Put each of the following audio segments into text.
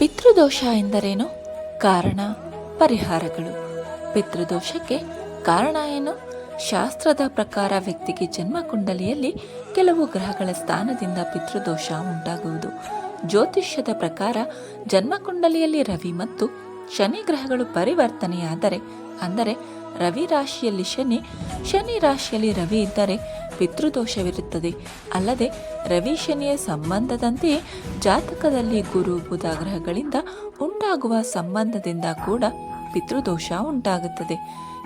ಪಿತೃದೋಷ ಎಂದರೇನು? ಕಾರಣ, ಪರಿಹಾರಗಳು. ಪಿತೃದೋಷಕ್ಕೆ ಕಾರಣ ಏನು? ಶಾಸ್ತ್ರದ ಪ್ರಕಾರ ವ್ಯಕ್ತಿಗೆ ಜನ್ಮ ಕುಂಡಲಿಯಲ್ಲಿ ಕೆಲವು ಗ್ರಹಗಳ ಸ್ಥಾನದಿಂದ ಪಿತೃದೋಷ ಉಂಟಾಗುವುದು. ಜ್ಯೋತಿಷ್ಯದ ಪ್ರಕಾರ ಜನ್ಮಕುಂಡಲಿಯಲ್ಲಿ ರವಿ ಮತ್ತು ಶನಿ ಗ್ರಹಗಳು ಪರಿವರ್ತನೆಯಾದರೆ ಅಂದರೆ ರವಿ ರಾಶಿಯಲ್ಲಿ ಶನಿ ಶನಿ ರಾಶಿಯಲ್ಲಿ ರವಿ ಇದ್ದರೆ ಪಿತೃದೋಷವಿರುತ್ತದೆ. ಅಲ್ಲದೆ ರವಿ ಶನಿಯ ಸಂಬಂಧದಂತೆಯೇ ಜಾತಕದಲ್ಲಿ ಗುರು ಬುಧ ಗ್ರಹಗಳಿಂದ ಉಂಟಾಗುವ ಸಂಬಂಧದಿಂದ ಕೂಡ ಪಿತೃದೋಷ ಉಂಟಾಗುತ್ತದೆ.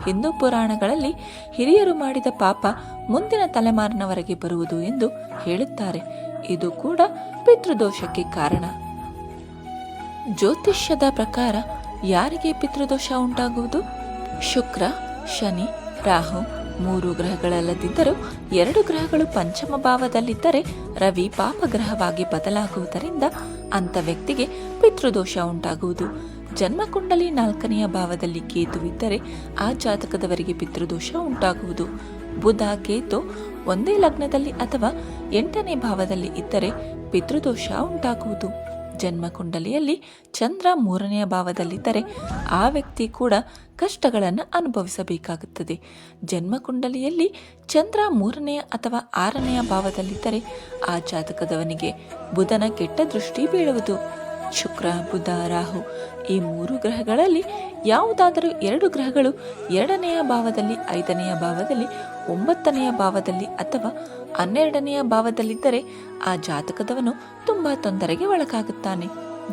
ಹಿಂದೂ ಪುರಾಣಗಳಲ್ಲಿ ಹಿರಿಯರು ಮಾಡಿದ ಪಾಪ ಮುಂದಿನ ತಲೆಮಾರಿನವರೆಗೆ ಬರುವುದು ಎಂದು ಹೇಳುತ್ತಾರೆ. ಇದು ಕೂಡ ಪಿತೃದೋಷಕ್ಕೆ ಕಾರಣ. ಜ್ಯೋತಿಷ್ಯದ ಪ್ರಕಾರ ಯಾರಿಗೆ ಪಿತೃದೋಷ ಉಂಟಾಗುವುದು? ಶುಕ್ರ, ಶನಿ, ರಾಹು ಮೂರು ಗ್ರಹಗಳಲ್ಲದಿದ್ದರೂ ಎರಡು ಗ್ರಹಗಳು ಪಂಚಮ ಭಾವದಲ್ಲಿದ್ದರೆ ರವಿ ಪಾಪಗ್ರಹವಾಗಿ ಬದಲಾಗುವುದರಿಂದ ಅಂಥ ವ್ಯಕ್ತಿಗೆ ಪಿತೃದೋಷ ಉಂಟಾಗುವುದು. ಜನ್ಮಕುಂಡಲಿ ನಾಲ್ಕನೆಯ ಭಾವದಲ್ಲಿ ಕೇತುವಿದ್ದರೆ ಆ ಜಾತಕದವರಿಗೆ ಪಿತೃದೋಷ ಉಂಟಾಗುವುದು. ಬುಧ, ಕೇತು ಒಂದೇ ಲಗ್ನದಲ್ಲಿ ಅಥವಾ ಎಂಟನೇ ಭಾವದಲ್ಲಿ ಇದ್ದರೆ ಪಿತೃದೋಷ ಉಂಟಾಗುವುದು. ಜನ್ಮ ಕುಂಡಲಿಯಲ್ಲಿ ಚಂದ್ರ ಮೂರನೆಯ ಭಾವದಲ್ಲಿದ್ದರೆ ಆ ವ್ಯಕ್ತಿ ಕೂಡ ಕಷ್ಟಗಳನ್ನು ಅನುಭವಿಸಬೇಕಾಗುತ್ತದೆ. ಜನ್ಮಕುಂಡಲಿಯಲ್ಲಿ ಚಂದ್ರ ಮೂರನೆಯ ಅಥವಾ ಆರನೆಯ ಭಾವದಲ್ಲಿದ್ದರೆ ಆ ಜಾತಕದವನಿಗೆ ಬುಧನ ಕೆಟ್ಟ ದೃಷ್ಟಿ ಬೀಳುವುದು. ಶುಕ್ರ, ಬುಧ, ರಾಹು ಈ ಮೂರು ಗ್ರಹಗಳಲ್ಲಿ ಯಾವುದಾದರೂ ಎರಡು ಗ್ರಹಗಳು ಎರಡನೆಯ ಭಾವದಲ್ಲಿ ಐದನೆಯ ಭಾವದಲ್ಲಿ ಒಂಬತ್ತನೆಯ ಭಾವದಲ್ಲಿ ಅಥವಾ ಹನ್ನೆರಡನೆಯ ಭಾವದಲ್ಲಿದ್ದರೆ ಆ ಜಾತಕದವನು ತುಂಬ ತೊಂದರೆಗೆ ಒಳಗಾಗುತ್ತಾನೆ.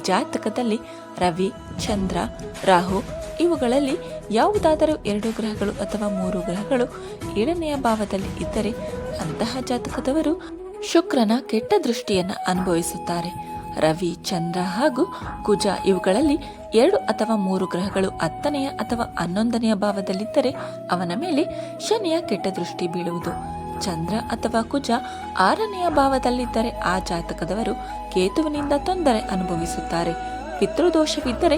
ಜಾತಕದಲ್ಲಿ ರವಿ, ಚಂದ್ರ, ರಾಹು ಇವುಗಳಲ್ಲಿ ಯಾವುದಾದರೂ ಎರಡು ಗ್ರಹಗಳು ಅಥವಾ ಮೂರು ಗ್ರಹಗಳು ಏಳನೆಯ ಭಾವದಲ್ಲಿ ಇದ್ದರೆ ಅಂತಹ ಜಾತಕದವರು ಶುಕ್ರನ ಕೆಟ್ಟ ದೃಷ್ಟಿಯನ್ನು ಅನುಭವಿಸುತ್ತಾರೆ. ರವಿ, ಚಂದ್ರ ಹಾಗೂ ಕುಜ ಇವುಗಳಲ್ಲಿ ಎರಡು ಅಥವಾ ಮೂರು ಗ್ರಹಗಳು ಹತ್ತನೆಯ ಅಥವಾ ಹನ್ನೊಂದನೆಯ ಭಾವದಲ್ಲಿದ್ದರೆ ಅವನ ಮೇಲೆ ಶನಿಯ ಕೆಟ್ಟ ದೃಷ್ಟಿ ಬೀಳುವುದು. ಚಂದ್ರ ಅಥವಾ ಕುಜ ಆರನೆಯ ಭಾವದಲ್ಲಿದ್ದರೆ ಆ ಜಾತಕದವರು ಕೇತುವಿನಿಂದ ತೊಂದರೆ ಅನುಭವಿಸುತ್ತಾರೆ. ಪಿತೃದೋಷವಿದ್ದರೆ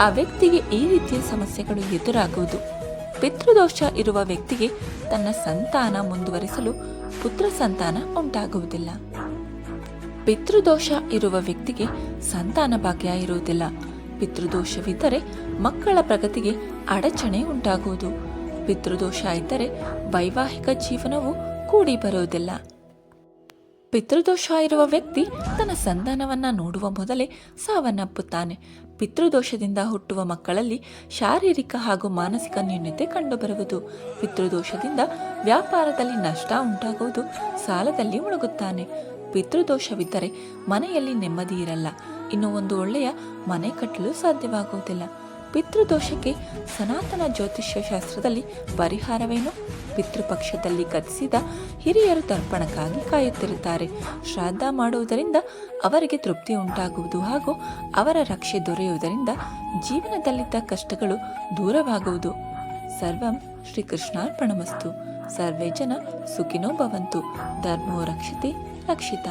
ಆ ವ್ಯಕ್ತಿಗೆ ಈ ರೀತಿಯ ಸಮಸ್ಯೆಗಳು ಎದುರಾಗುವುದು. ಪಿತೃದೋಷ ಇರುವ ವ್ಯಕ್ತಿಗೆ ತನ್ನ ಸಂತಾನ ಮುಂದುವರಿಸಲು ಪುತ್ರ ಸಂತಾನ ಉಂಟಾಗುವುದಿಲ್ಲ. ಪಿತೃದೋಷ ಇರುವ ವ್ಯಕ್ತಿಗೆ ಸಂತಾನ ಭಾಗ್ಯ ಇರುವುದಿಲ್ಲ. ಪಿತೃದೋಷವಿದ್ದರೆ ಮಕ್ಕಳ ಪ್ರಗತಿಗೆ ಅಡಚಣೆ ಉಂಟಾಗುವುದು. ಪಿತೃದೋಷ ಇದ್ದರೆ ವೈವಾಹಿಕ ಜೀವನವು ಕೂಡಿ ಬರುವುದಿಲ್ಲ. ಪಿತೃದೋಷ ಇರುವ ವ್ಯಕ್ತಿ ತನ್ನ ಸಂತಾನವನ್ನ ನೋಡುವ ಮೊದಲೇ ಸಾವನ್ನಪ್ಪುತ್ತಾನೆ. ಪಿತೃದೋಷದಿಂದ ಹುಟ್ಟುವ ಮಕ್ಕಳಲ್ಲಿ ಶಾರೀರಿಕ ಹಾಗೂ ಮಾನಸಿಕ ನ್ಯೂನ್ಯತೆ ಕಂಡುಬರುವುದು. ಪಿತೃದೋಷದಿಂದ ವ್ಯಾಪಾರದಲ್ಲಿ ನಷ್ಟ ಉಂಟಾಗುವುದು ಸಾಲದಲ್ಲಿ ಮುಳುಗುತ್ತಾನೆ. ಪಿತೃದೋಷವಿದ್ದರೆ ಮನೆಯಲ್ಲಿ ನೆಮ್ಮದಿ ಇರಲ್ಲ. ಇನ್ನು ಒಂದು ಒಳ್ಳೆಯ ಮನೆ ಕಟ್ಟಲು ಸಾಧ್ಯವಾಗುವುದಿಲ್ಲ. ಪಿತೃದೋಷಕ್ಕೆ ಸನಾತನ ಜ್ಯೋತಿಷ್ಯ ಶಾಸ್ತ್ರದಲ್ಲಿ ಪರಿಹಾರವೇನು? ಪಿತೃಪಕ್ಷದಲ್ಲಿ ಗತಿಸಿದ ಹಿರಿಯರು ತರ್ಪಣಕ್ಕಾಗಿ ಕಾಯುತ್ತಿರುತ್ತಾರೆ. ಶ್ರಾದ್ದ ಮಾಡುವುದರಿಂದ ಅವರಿಗೆ ತೃಪ್ತಿ ಉಂಟಾಗುವುದು ಹಾಗೂ ಅವರ ರಕ್ಷೆ ದೊರೆಯುವುದರಿಂದ ಜೀವನದಲ್ಲಿದ್ದ ಕಷ್ಟಗಳು ದೂರವಾಗುವುದು. ಸರ್ವಂ ಶ್ರೀಕೃಷ್ಣಾರ್ಪಣಮಸ್ತು. ಸರ್ವೇ ಜನ ಸುಖಿನೋ ಭವಂತು. ಧರ್ಮೋ ರಕ್ಷತೆ ರಕ್ಷಿತ.